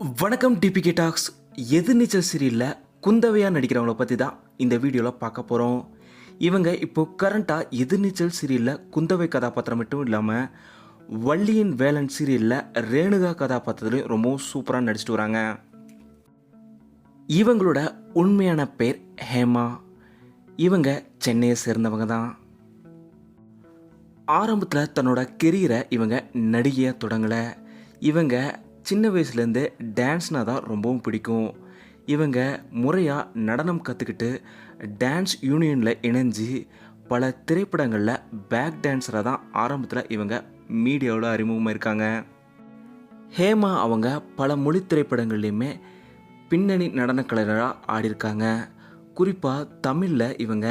வணக்கம் DPK tax எதிர்நீச்சல் சீரியலில் குந்தவையாக நடிக்கிறவங்கள பற்றி தான் இந்த வீடியோவில் பார்க்க போகிறோம் இவங்க இப்போ கரண்ட்டாக எதிர்நீச்சல் சீரியலில் குந்தவை கதாபாத்திரம் மட்டும் இல்லாமல் வள்ளியின் வேலன் சீரியலில் ரேணுகா கதாபாத்திரத்துலையும் ரொம்பவும் சூப்பராக நடிச்சிட்டு வராங்க. இவங்களோட உண்மையான பேர் ஹேமா. இவங்க சென்னையை சேர்ந்தவங்க தான். ஆரம்பத்தில் தன்னோட கெரியரை இவங்க நடிகையாக தொடங்கலை. இவங்க சின்ன வயசுலேருந்தே டான்ஸ்னால் தான் ரொம்பவும் பிடிக்கும். இவங்க முறையாக நடனம் கற்றுக்கிட்டு டான்ஸ் யூனியனில் இணைஞ்சு பல திரைப்படங்களில் பேக் டான்ஸராக தான் ஆரம்பத்தில் இவங்க மீடியாவில் அறிமுகமாக இருக்காங்க. ஹேமா அவங்க பல மொழி திரைப்படங்கள்லையுமே பின்னணி நடனக் கலைஞராக ஆடியிருக்காங்க. குறிப்பாக தமிழில் இவங்க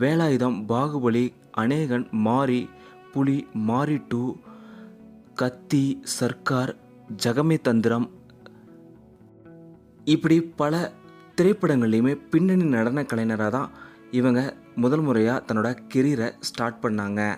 வேலாயுதம் பாகுபலி அநேகன் மாரி புலி மாரி டூ கத்தி சர்க்கார் ஜகமே தந்திரம் இப்படி பல திரைப்படங்கள்லையுமே பின்னணி நடன கலைஞராக தான் இவங்க முதல் முறையாக தன்னோட கெரியரை ஸ்டார்ட் பண்ணாங்க.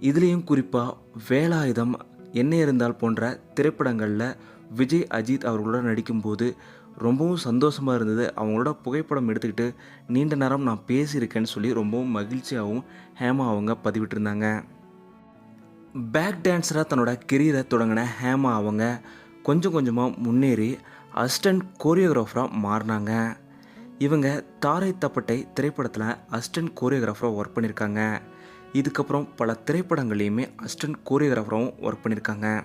இதுலேயும் குறிப்பாக வேலாயுதம் என்ன இருந்தால் போன்ற திரைப்படங்களில் விஜய் அஜித் அவர்களோட நடிக்கும்போது ரொம்பவும் சந்தோஷமாக இருந்தது. அவங்களோட புகைப்படம் எடுத்துக்கிட்டு நீண்ட நேரம் நான் பேசியிருக்கேன்னு சொல்லி ரொம்பவும் மகிழ்ச்சியாகவும் ஹேமா அவங்க பதிவிட்டிருந்தாங்க. பேக் டான்ஸராக தன்னோட கெரியரை தொடங்கின ஹேமா அவங்க கொஞ்சம் கொஞ்சமாக முன்னேறி அசிஸ்டன்ட் கோரியோகிராஃபராக மாறினாங்க. இவங்க தாரை தப்பட்டை திரைப்படத்தில் அசிஸ்டன்ட் கோரியோகிராஃபராக ஒர்க் பண்ணியிருக்காங்க. இதுக்கப்புறம் பல திரைப்படங்கள்லேயுமே அசிஸ்டன்ட் கோரியோகிராஃபராகவும் ஒர்க் பண்ணியிருக்காங்க.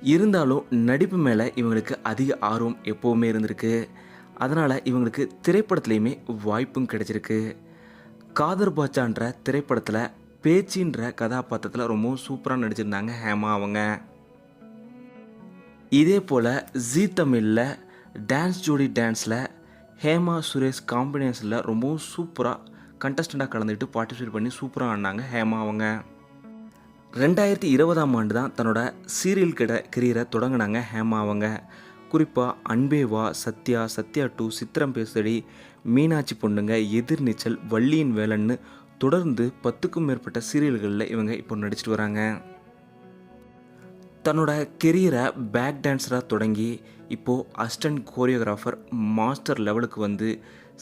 இருந்தாலும் நடிப்பு மேலே இவங்களுக்கு அதிக ஆர்வம் எப்போவுமே இருந்திருக்கு. அதனால் இவங்களுக்கு திரைப்படத்துலேயுமே வாய்ப்பும் கிடைச்சிருக்கு. காதர் பாச்சான்ற திரைப்படத்தில் பேச்சின்ற கதாபாத்திரத்தில் ரொம்பவும் சூப்பராக நடிச்சிருந்தாங்க ஹேமா அவங்க. இதே போல் ஜீ தமிழில் டான்ஸ் ஜோடி டான்ஸில் ஹேமா சுரேஷ் காம்பினேஷனில் ரொம்பவும் சூப்பராக கண்டஸ்டண்ட்டாக கலந்துக்கிட்டு பார்ட்டிசிபேட் பண்ணி சூப்பராக ஆனாங்க ஹேமா அவங்க. ரெண்டாயிரத்தி இருபதாம் ஆண்டு தான் தன்னோட சீரியல் கிட கெரியரை தொடங்கினாங்க ஹேமா அவங்க. குறிப்பாக அன்பேவா சத்யா சத்யா டூ சித்திரம் பேசடி மீனாட்சி பொண்ணுங்க எதிர்நீச்சல் வள்ளியின் வேலன்னு தொடர்ந்து பத்துக்கும் மேற்பட்ட சீரியல்களில் இவங்க இப்போ நடிச்சிட்டு வராங்க. தன்னோட கெரியரை பேக் டான்ஸராக தொடங்கி இப்போது அஸ்டன்ட் கோரியோகிராஃபர் மாஸ்டர் லெவலுக்கு வந்து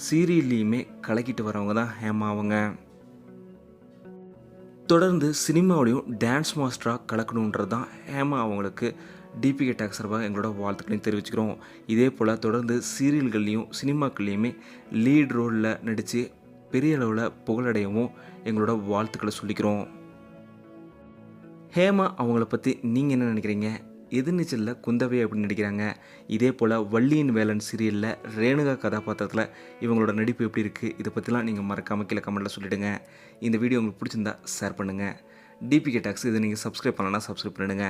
சீரியல்லையுமே கலக்கிட்டு வரவங்க தான் ஹேமா அவங்க. தொடர்ந்து சினிமாவிலையும் டான்ஸ் மாஸ்டராக கலக்கணுன்றது தான் ஹேமா அவங்களுக்கு டிபிகே டாக்ஸ் சார்பாக எங்களோட வாழ்த்துக்களையும் தெரிவிச்சுக்கிறோம். இதே போல் தொடர்ந்து சீரியல்கள்லேயும் சினிமாக்கள்லேயுமே லீட் ரோலில் நடித்து பெரிய அளவில் புகழடையவும் எங்களோட வாழ்த்துக்களை சொல்லிக்கிறோம். ஹேமா அவங்கள பற்றி நீங்கள் என்ன நினைக்கிறீங்க? எதிர்நீச்சலில் குந்தவை அப்படின்னு நடிக்கிறாங்க. இதே போல் வள்ளியின் வேலன் சீரியலில் ரேணுகா கதாபாத்திரத்தில் இவங்களோட நடிப்பு எப்படி இருக்குது இதை பற்றிலாம் நீங்கள் மறக்காமல் கீழே கமெண்ட்டில் சொல்லிவிடுங்க இந்த வீடியோ உங்களுக்கு பிடிச்சிருந்தா ஷேர் பண்ணுங்கள் டிபிகே டாக்ஸ் இதை நீங்கள் சப்ஸ்கிரைப் பண்ணலன்னா சப்ஸ்கிரைப் பண்ணிடுங்க.